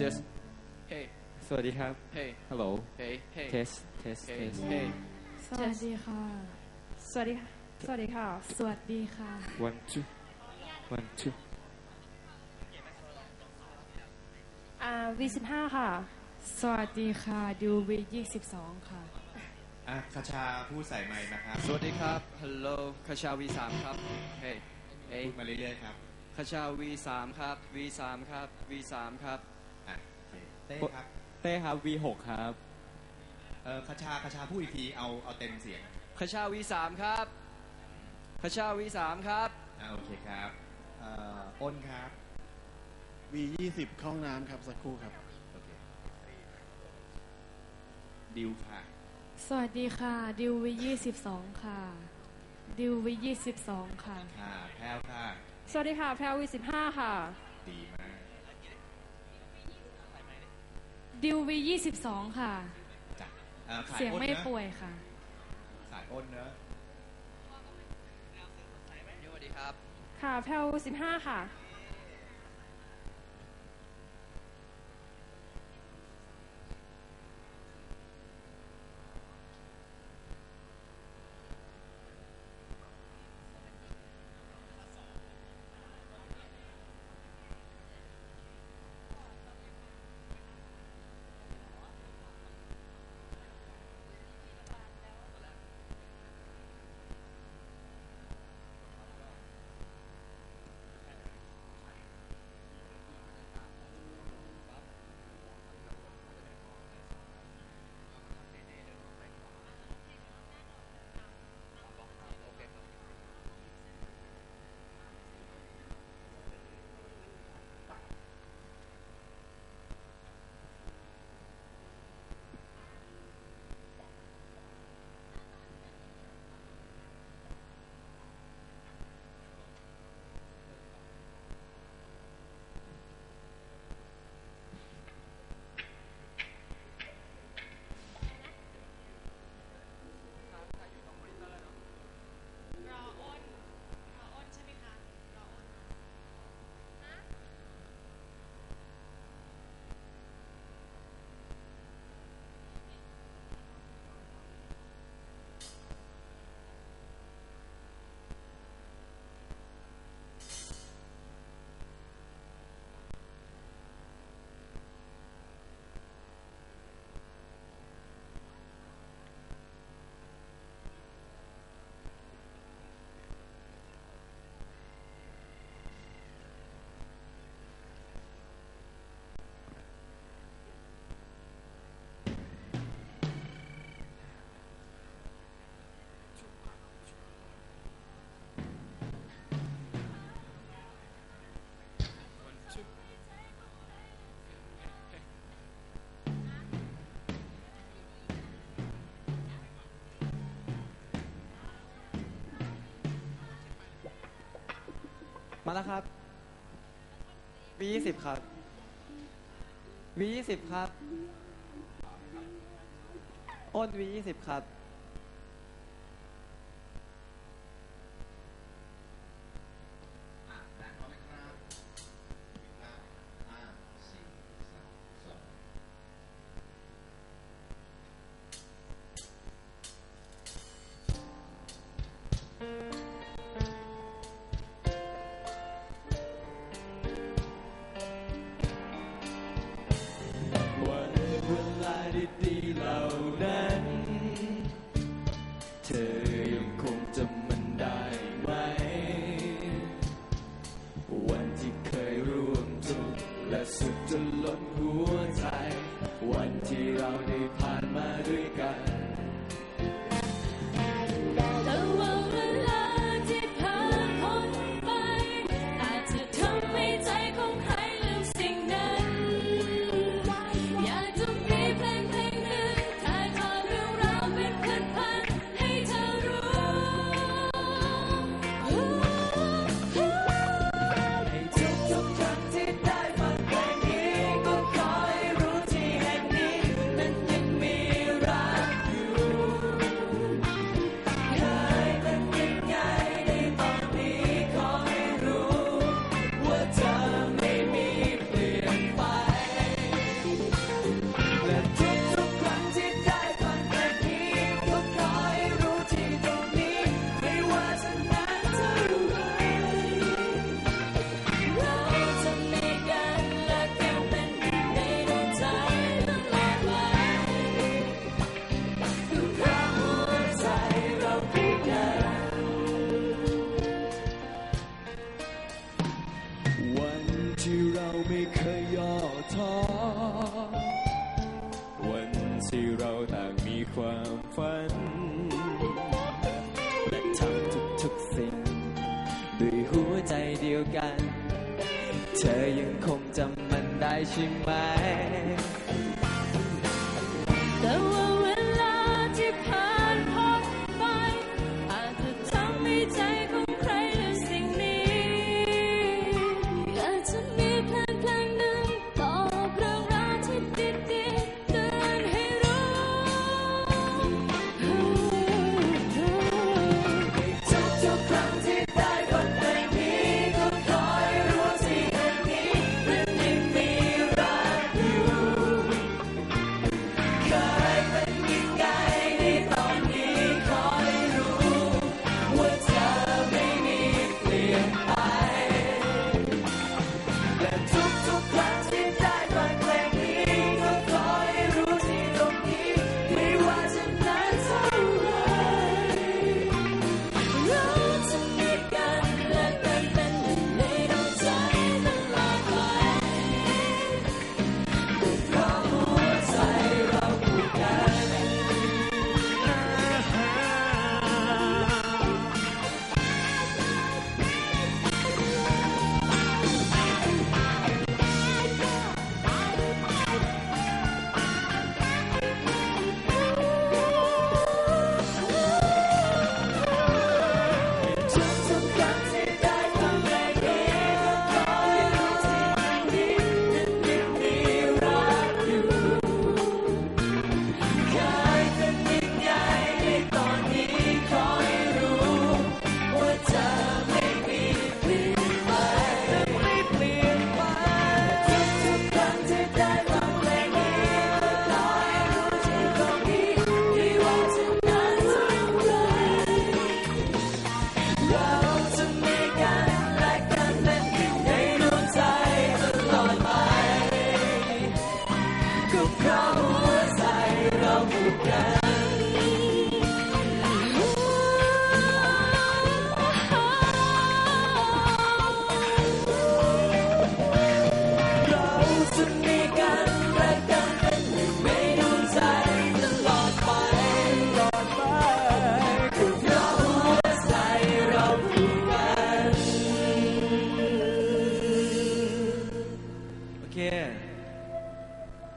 just hey สวัสดีครับ hey Hello hey hey test test hey test hey สวัสดีค่ะ สวัสดีค่ะ สวัสดีค่ะ สวัสดีค่ะ one two one two อ่า V15 ค่ะ สวัสดีค่ะ ดู V22 ค่ะ อะคาชาพูดใส่ไมค์นะครับสวัสดีครับ hello คาชา V3 ครับ hey hey พูดมาเรื่อยๆครับคาชา V3 ครับ V3 ครับ V3 ครับอะโอเค เต้ครับเต้ครับ V6 ครับเออคาชาคาชาพูดอีกทีเอาเอาเต็มเสียงคาชา V3 ครับคาชา V3 ครับอะโอเคครับเอ่ออ้นครับ V20 เข้าห้องน้ำครับสักครู่ครับ โอเคดิวค่ะสวัสดีค่ะ ดิว V22 ค่ะ ดิว V22 ค่ะ ค่ะแพรวค่ะ สวัสดีค่ะ แพร V15 ค่ะ ดี มากดิว V22 ค่ะ จ้ะอ่อขาเสียงอ้นไม่นะป่วยค่ะขาดอ้นเนอะสวัสดีครับ ค่ะแพร V15 ค่ะ มาแล้วครับ V20 ครับ V20 ครับ อ้น V20 ครับ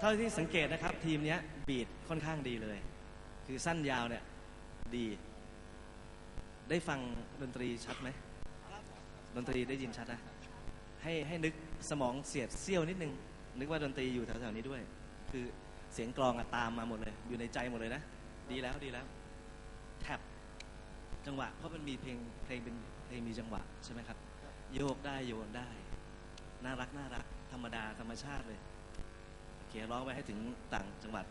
เท่าที่สังเกตนะครับ ทีมนี้บีดค่อนข้างดีเลย คือสั้นยาวเนี่ยดี ได้ฟังดนตรีชัดไหมดนตรีได้ยินชัดนะ ให้ให้นึกสมองเสียดเซี่ยวนิดนึง นึกว่าดนตรีอยู่แถวๆนี้ด้วย คือเสียงกลองอะตามมาหมดเลย อยู่ในใจหมดเลยนะ ดีแล้วดีแล้วแท็บจังหวะ เพราะมันมีเพลงเพลงเป็นเพลงมีจังหวะใช่ไหมครับ โยกได้โยนได้ น่ารักน่ารัก ธรรมดาธรรมชาติเลย เขียนร้องไปให้ถึงต่างจังหวัด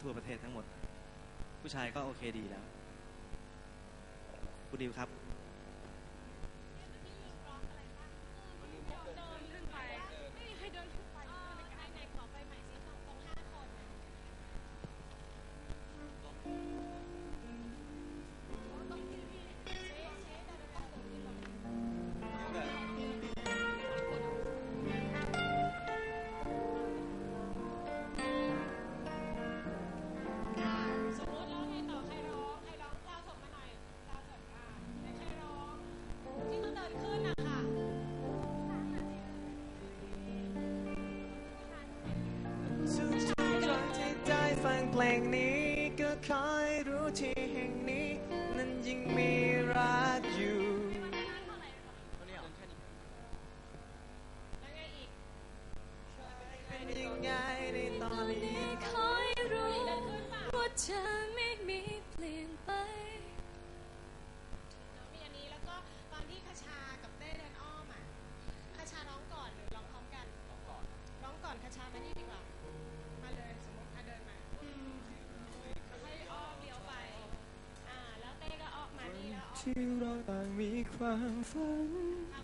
ทั่วประเทศทั้งหมด ผู้ชายก็โอเคดีแล้วคุณดิวครับ morning ที่เราต่างมีความฝัน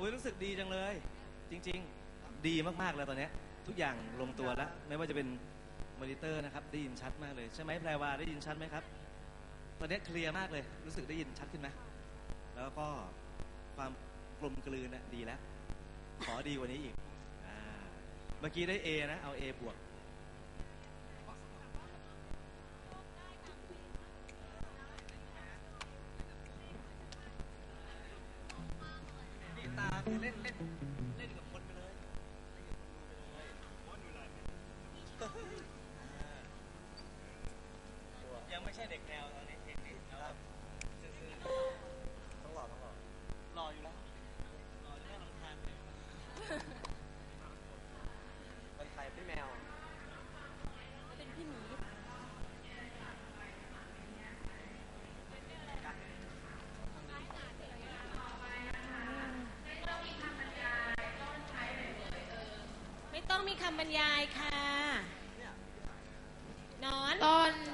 อ้ยรู้สึกดีจังเลย จริง ๆ ดีมากๆแล้วตอนเนี้ยทุกอย่างลงตัวแล้ว ไม่ว่าจะเป็นมอนิเตอร์นะครับ ได้ยินชัดมากเลย ใช่ไหมแพรวาได้ยินชัดไหมครับ ตอนเนี้ยเคลียร์มากเลย รู้สึกได้ยินชัดขึ้นไหมแล้วก็ความกลมกลืนน่ะดีแล้ว ขอดีกว่านี้อีกอาเมื่อกี้ได้ A นะ เอา A บวก ช่เด็กแนวตอนนี้เด็กนี่เอาแบบซื่อต้องหล่อต้องหล่อหล่ออยู่แล้วหล่อจะน่ารำคาญเลยเป็นใครพี่แมว เป็นพี่หมีไม่ต้องมีคำบรรยายค่ะนอนตอน